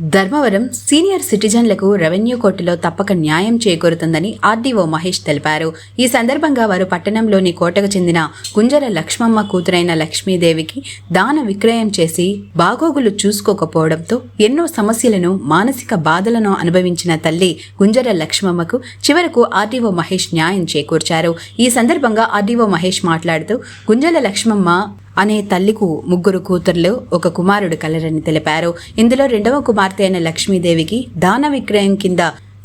Dharmavaram senior సిటిజన్లకు revenue కోర్టులో తప్పక న్యాయం చేకూరుతుందని ఆర్డీఓ మహేష్ తెలిపారు. ఈ సందర్భంగా వారు పట్టణంలోని కోటకు చెందిన గుంజర లక్ష్మమ్మ కూతురైన లక్ష్మీదేవికి దాన విక్రయం చేసి బాగోగులు చూసుకోకపోవడంతో ఎన్నో సమస్యలను మానసిక బాధలను అనుభవించిన తల్లి గుంజర లక్ష్మమ్మకు చివరకు ఆర్డీఓ మహేష్ న్యాయం చేకూర్చారు. ఈ సందర్భంగా ఆర్డీఓ మహేష్ మాట్లాడుతూ గుంజల లక్ష్మమ్మ అనే తల్లికు ముగ్గురు కూతుర్లు ఒక కుమారుడు కలరని తెలిపారు. ఇందులో రెండవ కుమార్తె అయిన లక్ష్మీదేవికి దాన విక్రయం కింద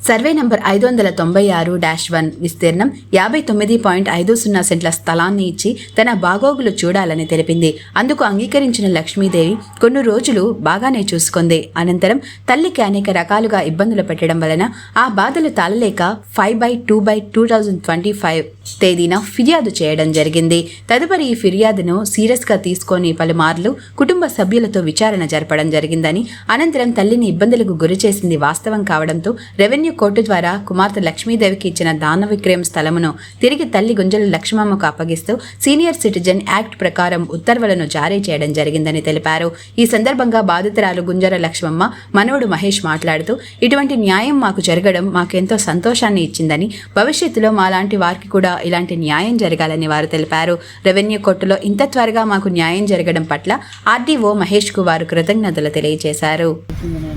సర్వే నంబర్ ఐదు వందల తొంభై ఆరు డాష్ వన్ విస్తీర్ణం యాభై తొమ్మిది పాయింట్ ఐదు సున్నా సెంట్ల స్థలాన్ని ఇచ్చి తన బాగోగులు చూడాలని తెలిపింది. అందుకు అంగీకరించిన లక్ష్మీదేవి కొన్ని రోజులు బాగానే చూసుకుంది. అనంతరం తల్లికి అనేక రకాలుగా ఇబ్బందులు పెట్టడం వలన ఆ బాధలు తాళలేక five by two by two thousand twenty five తేదీన ఫిర్యాదు చేయడం జరిగింది. తదుపరి ఈ ఫిర్యాదును సీరియస్గా తీసుకొని పలుమార్లు కుటుంబ సభ్యులతో విచారణ జరపడం జరిగిందని అనంతరం తల్లిని ఇబ్బందులకు గురి చేసింది వాస్తవం కావడంతో రెవెన్యూ కోర్టు ద్వారా కుమార్తె లక్ష్మీదేవికి ఇచ్చిన దాన విక్రయం స్థలమును తిరిగి తల్లి గుంజల లక్ష్మమ్మకు అప్పగిస్తూ సీనియర్ సిటిజన్ యాక్ట్ ప్రకారం ఉత్తర్వులను జారీ చేయడం జరిగిందని తెలిపారు. ఈ సందర్భంగా బాధితురాలు గుంజర లక్ష్మమ్మ మనవడు మహేష్ మాట్లాడుతూ ఇటువంటి న్యాయం మాకు జరగడం మాకెంతో సంతోషాన్ని ఇచ్చిందని భవిష్యత్తులో మాలాంటి వారికి కూడా ఇలాంటి న్యాయం జరగాలని వారు తెలిపారు. రెవెన్యూ కోర్టులో ఇంత త్వరగా మాకు న్యాయం జరగడం పట్ల ఆర్డీఓ మహేష్కు వారు కృతజ్ఞతలు తెలియజేశారు.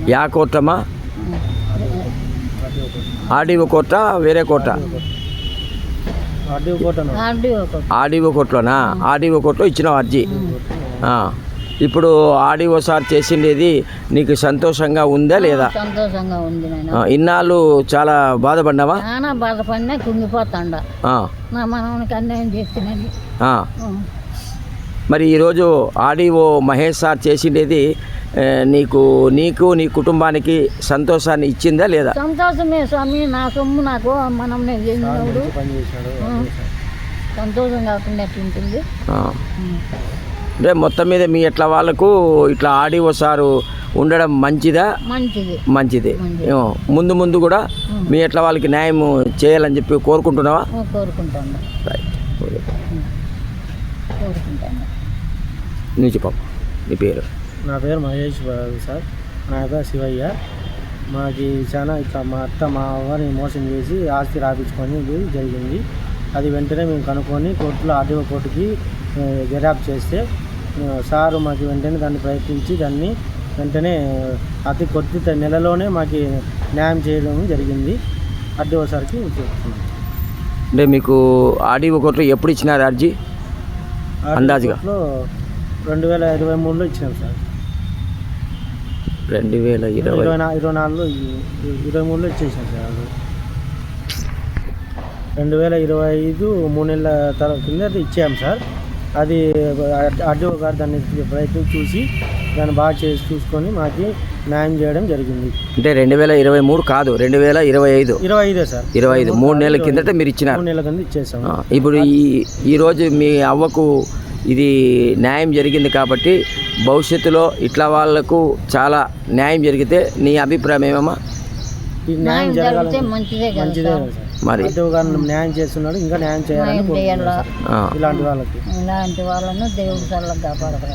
Yeah RDO court? వేరే కోర్ట? ఆర్డీఓ కోర్టులోనా? ఆర్డీఓ కోర్టులో ఇచ్చిన అర్జీ. ఆ. ఇప్పుడు ఆర్డీఓ సార్ చేసిండేది నీకు సంతోషంగా ఉందా లేదా? సంతోషంగా ఉంది ఇన్నాళ్ళు చాలా బాధపడ్డావా? నానా బాధపడినా కుంగిపోతాండ. ఆ, నా మనవనికి అన్యాయం చేస్తున్నాను ఆ. మరి ఈరోజు ఆర్డీఓ మహేష్ సార్ చేసిండేది నీకు నీకు నీ కుటుంబానికి సంతోషాన్ని ఇచ్చిందా లేదా? సంతోషమే స్వామి నా సొమ్ము నాకు మనం సంతోషం కాకుండా ఆ. అంటే మొత్తం మీద మీ ఎట్లా వాళ్ళకు ఇట్లా ఆడిఓ సారు ఉండడం మంచిదా? మంచిది. మంచిది. ముందు ముందు కూడా మీ ఎట్లా వాళ్ళకి న్యాయం చేయాలని చెప్పి కోరుకుంటున్నావా? కోరుకుంటాను. రైట్ కోరుకుంటాను. నువ్వు చెప్పు నీ పేరు? నా పేరు మహేష్ బాబు సార్. నా పేరు శివయ్య. మాకి చాలా ఇట్లా మా అత్త మా అవ్వని మోసం చేసి ఆస్తి రాపించుకొని జరిగింది. అది వెంటనే మేము కనుక్కొని కోర్టులో ఆర్డీఓ కోర్టుకి జరాబ్ చేస్తే సారు మాకు వెంటనే దాన్ని ప్రయత్నించి దాన్ని వెంటనే అతి కొద్ది నెలలోనే మాకు న్యాయం చేయడం జరిగింది. ఆర్డీఓ సార్కి చెప్తున్నాను అంటే మీకు ఆడిఓ కోర్టులో ఎప్పుడు ఇచ్చినారు అర్జీ అందాజుగా. రెండు వేల ఇరవై మూడులో ఇచ్చినాం సార్. రెండు వేల ఇరవై ఇరవై నాలుగులో ఇరవై మూడులో ఇచ్చేసాం సార్ రెండు వేల ఇరవై ఐదు మూడు నెలల తర్వాత కింద అది ఇచ్చాం సార్. అది ఆర్డీఓ గారు దాన్ని ప్రయత్నం చూసి దాన్ని బాగా చేసి చూసుకొని మాకు న్యాయం చేయడం జరిగింది. అంటే రెండు వేల ఇరవై మూడు కాదు రెండు వేల ఇరవై ఐదు. ఇరవై ఐదే సార్. ఇరవై ఐదు మూడు నెలల కిందట మీరు ఇచ్చినారు. మూడు నెలల కింద ఇచ్చేసాం. ఇప్పుడు ఈ ఈరోజు మీ అవ్వకు ఇది న్యాయం జరిగింది కాబట్టి భవిష్యత్తులో ఇట్లా వాళ్ళకు చాలా న్యాయం జరిగితే నీ అభిప్రాయం ఏమమ్మా? ఈ న్యాయం జరగాలి జరిగితే మంచిదే కదా మంచిదే మరి. న్యాయం చేస్తున్నాడు ఇంకా న్యాయం చేయాలని చేయాలా? ఇలాంటి వాళ్ళకి. ఇలాంటి వాళ్ళను దేవుడు చల్లగా కాపాడగల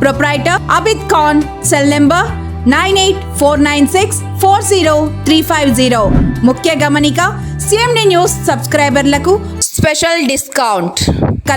Proprietor Abid Khan cell number nine eight four nine six four zero three five zero ముఖ్య గమనిక సిఎండి న్యూస్ సబ్స్క్రైబర్లకు స్పెషల్ డిస్కౌంట్